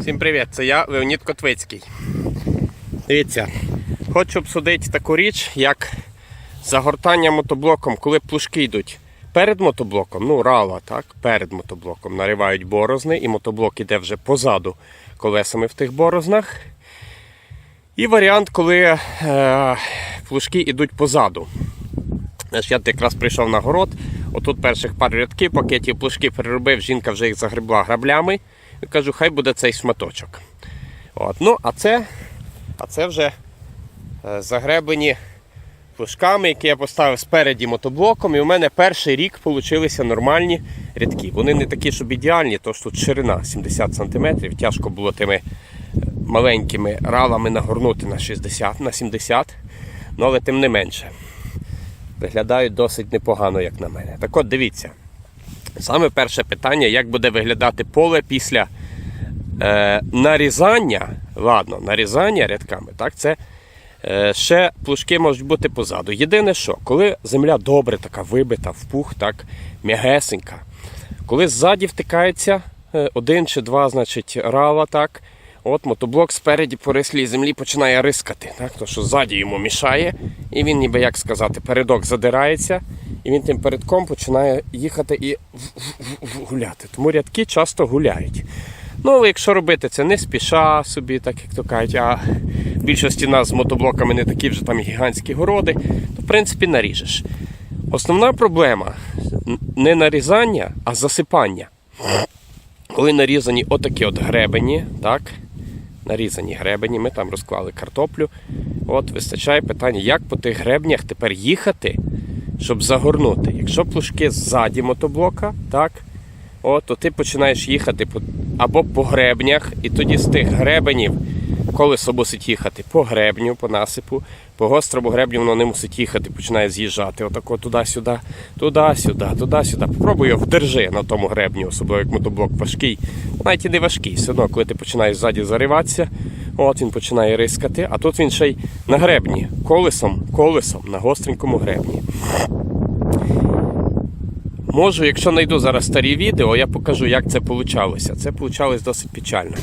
Всім привіт, це я, Леонід Котвицький. Дивіться, хочу обсудити таку річ, як загортання мотоблоком, коли плужки йдуть перед мотоблоком, ну рала, так, перед мотоблоком наривають борозни, і мотоблок іде вже позаду колесами в тих борознах. І варіант, коли е, плужки йдуть позаду. Я якраз прийшов на город, отут перших пару рядків, пакетів плужки переробив, жінка вже їх загребла граблями. Кажу, хай буде цей шматочок. От. Ну, а це, а це вже е, загреблені плужками, які я поставив спереді мотоблоком. І у мене перший рік получилися нормальні рядки. Вони не такі, щоб ідеальні, тож тут ширина 70 см. Тяжко було тими е, маленькими ралами нагорнути на 60 на 70 ну, але тим не менше. Виглядають досить непогано, як на мене. Так от дивіться. Саме перше питання, як буде виглядати поле після е, нарізання, ладно, нарізання рядками, так, це е, ще плужки можуть бути позаду. Єдине що, коли земля добре така вибита, в пух, так, м'ягесенька, коли ззаді втикається е, один чи два, значить, рала, так, от мотоблок спереді по рислій землі починає рискати, так, то що ззаді йому мішає, і він, ніби як сказати, передок задирається. І він тим передком починає їхати і гуляти. Тому рядки часто гуляють. Ну, але якщо робити це не спіша собі, так як то кажуть, а більшості нас з мотоблоками не такі вже там гігантські городи, то в принципі наріжеш. Основна проблема не нарізання, а засипання. Коли нарізані отакі от гребені, так, нарізані гребені, ми там розклали картоплю. От вистачає питання, як по тих гребнях тепер їхати, щоб загорнути. Якщо плужки ззаді мотоблока, так, от, то ти починаєш їхати по, або по гребнях, і тоді з тих гребенів колесо мусить їхати по гребню, по насипу, по гострому гребню воно не мусить їхати, починає з'їжджати. Отако туди-сюди, туди-сюди, туди-сюди. Попробуй його вдержи на тому гребню, особливо як мотоблок важкий. Навіть і не важкий, все одно, коли ти починаєш ззаді зариватися, от він починає рискати, а тут він ще й на гребні, колесом, колесом на гостренькому гребні. Можу, якщо знайду зараз старі відео, я покажу, як це вийшло. Це вийшло досить печально.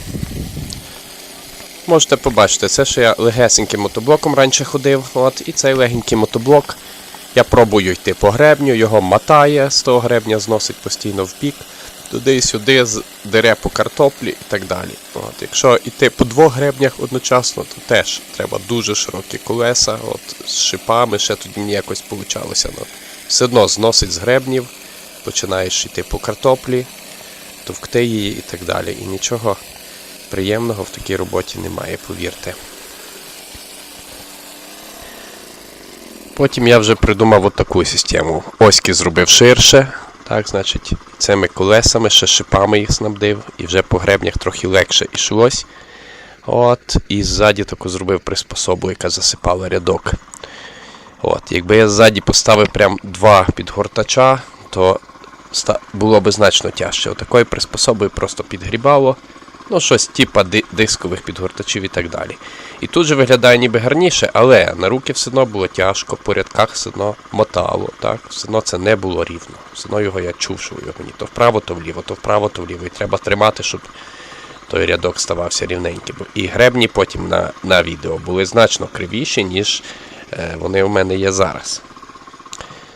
Можете побачити, це що я легесеньким мотоблоком раніше ходив. От, І цей легенький мотоблок. Я пробую йти по гребню, його мотає з того гребня, зносить постійно в бік, туди і сюди, дере по картоплі і так далі. От, якщо йти по двох гребнях одночасно, то теж треба дуже широкі колеса, от, з шипами, ще тоді не якось получалося. Ну, все одно зносить з гребнів, починаєш йти по картоплі, товкти її і так далі. І нічого приємного в такій роботі немає, повірте. Потім я вже придумав от таку систему. Оськи зробив ширше, так, значить, цими колесами, ще шипами їх снабдив, і вже по гребнях трохи легше йшлось. От, і ззаді таку зробив приспособу, яка засипала рядок. От, якби я ззаді поставив прям два підгортача, то було б значно тяжче. Отакою приспособою просто підгрібало. Ну, щось типа ди- дискових підгортачів і так далі. І тут же виглядає ніби гарніше, але на руки все одно було тяжко, по рядках все одно мотало, так? Все одно це не було рівно. Все одно його я чув, що його ні то вправо, то вліво, то вправо, то вліво. І треба тримати, щоб той рядок ставався рівненьким. І гребні потім на, на відео були значно кривіші, ніж е, вони у мене є зараз.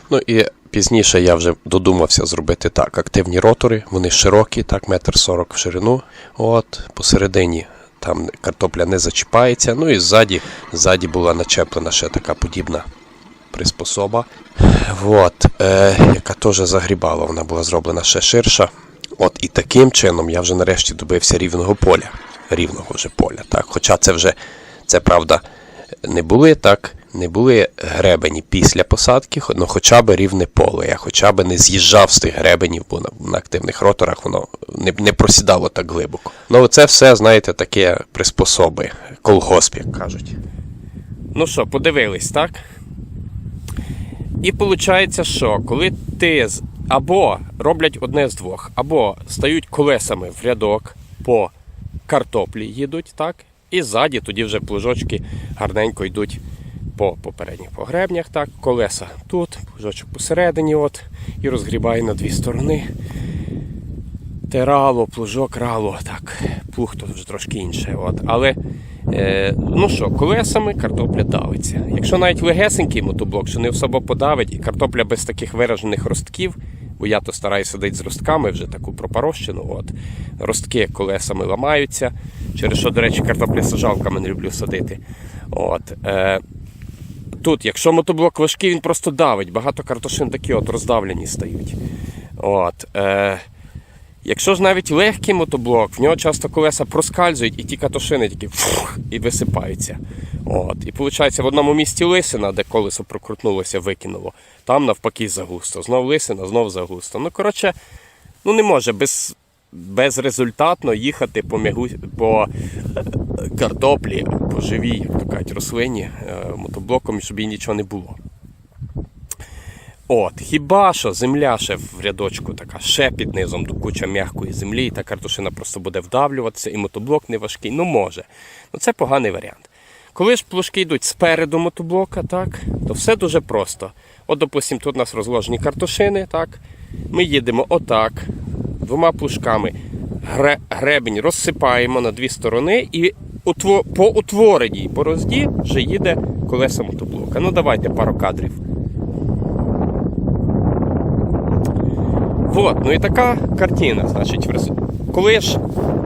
Ну і пізніше я вже додумався зробити так. Активні ротори, вони широкі, так, метр сорок в ширину. От, посередині там картопля не зачіпається. Ну і ззаді, ззаді була начеплена ще така подібна приспособа. От, е, яка теж загрібала, вона була зроблена ще ширша. От і таким чином я вже нарешті добився рівного поля. Рівного вже поля. Так. Хоча це вже, це правда, не були так, не були гребені після посадки, ну хоча б рівне поле. Я хоча б не з'їжджав з тих гребенів, бо на, на активних роторах воно не, не просідало так глибоко. Ну, це все, знаєте, таке приспособи, колгосп, як кажуть. Ну що, подивились, так? І виходить, що коли ти або роблять одне з двох, або стають колесами в рядок по картоплі їдуть, так? І ззаді тоді вже плужочки гарненько йдуть по попередніх погребнях, так, колеса тут, плужочок посередині, от, і розгрібає на дві сторони. Те рало, плужок, рало, так. плуг, то вже трошки інше. От. Але е, ну що, колесами картопля давиться. Якщо навіть легесенький мотоблок, що не особо подавить, і картопля без таких виражених ростків, бо я то стараюся садити з ростками вже таку пропорощену. От. Ростки колесами ламаються, через що, до речі, картопля сажалками не люблю садити. От. Е, Тут, якщо мотоблок важкий, він просто давить. Багато картошин такі от роздавлені стають. От, е, якщо ж навіть легкий мотоблок, в нього часто колеса проскальзують і ті картошини тільки фух, і висипаються. От, і виходить, в одному місці лисина, де колесо прокрутнулося, викинуло. Там навпаки загусто. Знов лисина, знов загусто. Ну, коротше, ну не може без, безрезультатно їхати по, мягу, по картоплі, по живій, як то кажуть, рослині е, мотоблоком, щоб їй нічого не було. От, хіба що земля ще в рядочку така, ще під низом до куча м'якої землі, і та картошина просто буде вдавлюватися, і мотоблок не важкий. Ну може. Ну це поганий варіант. Коли ж плужки йдуть спереду мотоблока, так, то все дуже просто. От, допустимо, тут у нас розложені картошини, так. Ми їдемо отак, двома плужками. Гребень розсипаємо на дві сторони і по утвореній борозді вже їде колеса мотоблока. Ну давайте пару кадрів. Вот, ну і така картина. Значить, коли ж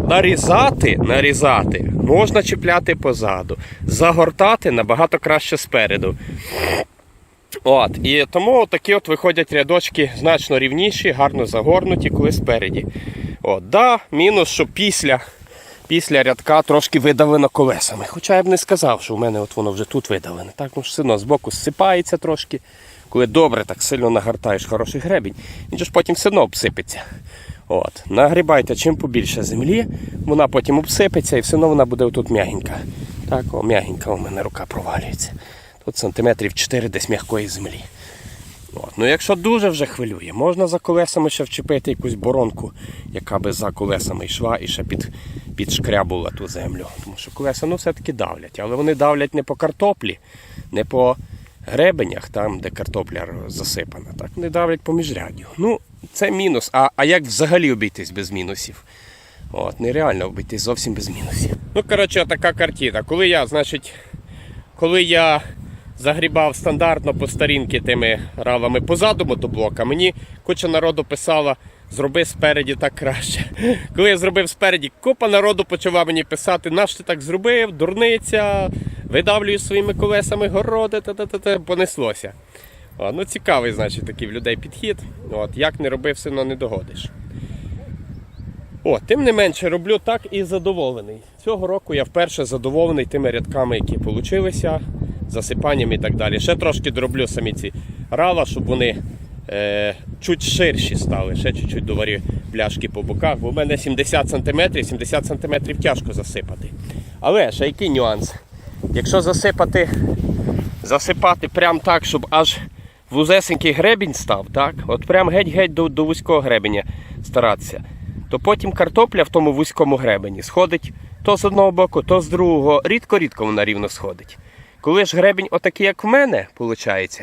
нарізати, нарізати, можна чіпляти позаду, загортати набагато краще спереду. От, і тому такі от виходять рядочки значно рівніші, гарно загорнуті, коли спереді. От, да, мінус, що після, після рядка трошки видавлено колесами. Хоча я б не сказав, що в мене от воно вже тут видавлене. Так, ну ж одно зсипається трошки. Коли добре так сильно нагортаєш хороший гребінь, він ж потім все одно обсипеться. От. Нагрібайте чим побільше землі, вона потім обсипеться і все одно вона буде тут м'ягенька. Так, о, м'ягенька у мене рука провалюється. Тут сантиметрів 4 десь м'якої землі. От. Ну, якщо дуже вже хвилює, можна за колесами ще вчепити якусь боронку, яка би за колесами йшла і ще під, підшкрябувала ту землю. Тому що колеса ну, все-таки давлять. Але вони давлять не по картоплі, не по гребенях, там, де картопля засипана. Так, вони давлять по міжряддю. Ну, це мінус. А, а як взагалі обійтись без мінусів? От, нереально обійтись зовсім без мінусів. Ну, коротше, така картина. Коли я, значить, коли я загрібав стандартно по старінки тими ралами позаду мотоблока, мені куча народу писала, зроби спереді так краще. Коли я зробив спереді, купа народу почала мені писати, наш ти так зробив, дурниця, видавлюю своїми колесами городи, та-та-та-та, понеслося. О, ну цікавий, значить, такий в людей підхід. От, як не робив, все одно не догодиш. О, тим не менше роблю так і задоволений. Цього року я вперше задоволений тими рядками, які получилися, засипанням і так далі. Ще трошки дроблю самі ці рала, щоб вони е, чуть ширші стали. Ще чуть-чуть доварю пляшки по боках, бо в мене 70 см, 70 см тяжко засипати. Але ще який нюанс? Якщо засипати, засипати прям так, щоб аж вузесенький гребінь став, так? От прям геть-геть до, до вузького гребеня старатися то потім картопля в тому вузькому гребені сходить то з одного боку, то з другого. Рідко-рідко вона рівно сходить. Коли ж гребень отакий, як в мене, виходить,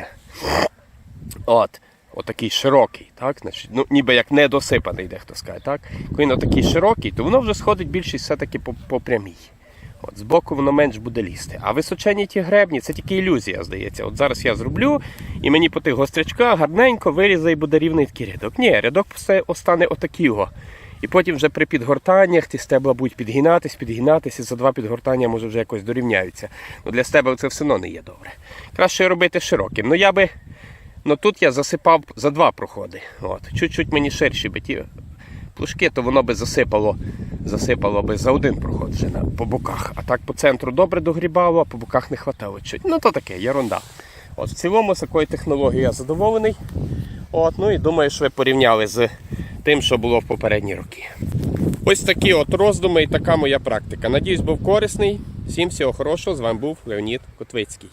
от, отакий широкий, так, значить, ну, ніби як недосипаний, дехто скаже, так? Коли він отакий широкий, то воно вже сходить більшість все-таки по, по прямій. От, збоку воно менш буде лізти. А височені ті гребні це тільки ілюзія, здається. От зараз я зроблю, і мені по тих гострячках гарненько вирізає і буде рівний такий рядок. Ні, рядок все остане отакого. І потім вже при підгортаннях ті стебла будуть підгинатись, підгинатись, за два підгортання може вже якось дорівняються. Ну для стебел це все одно не є добре. Краще робити широким. Ну я би. Ну тут я засипав за два проходи. От. Чуть-чуть мені ширші би ті плужки, то воно би засипало, засипало би за один проход вже на, по боках. А так по центру добре догрібало, а по боках не хватало чуть. Ну то таке, ерунда. От в цілому з такою технологією я задоволений. От, ну і думаю, що ви порівняли з тим, що було в попередні роки. Ось такі от роздуми і така моя практика. Надіюсь, був корисний. Всім всього хорошого. З вами був Леонід Котвицький.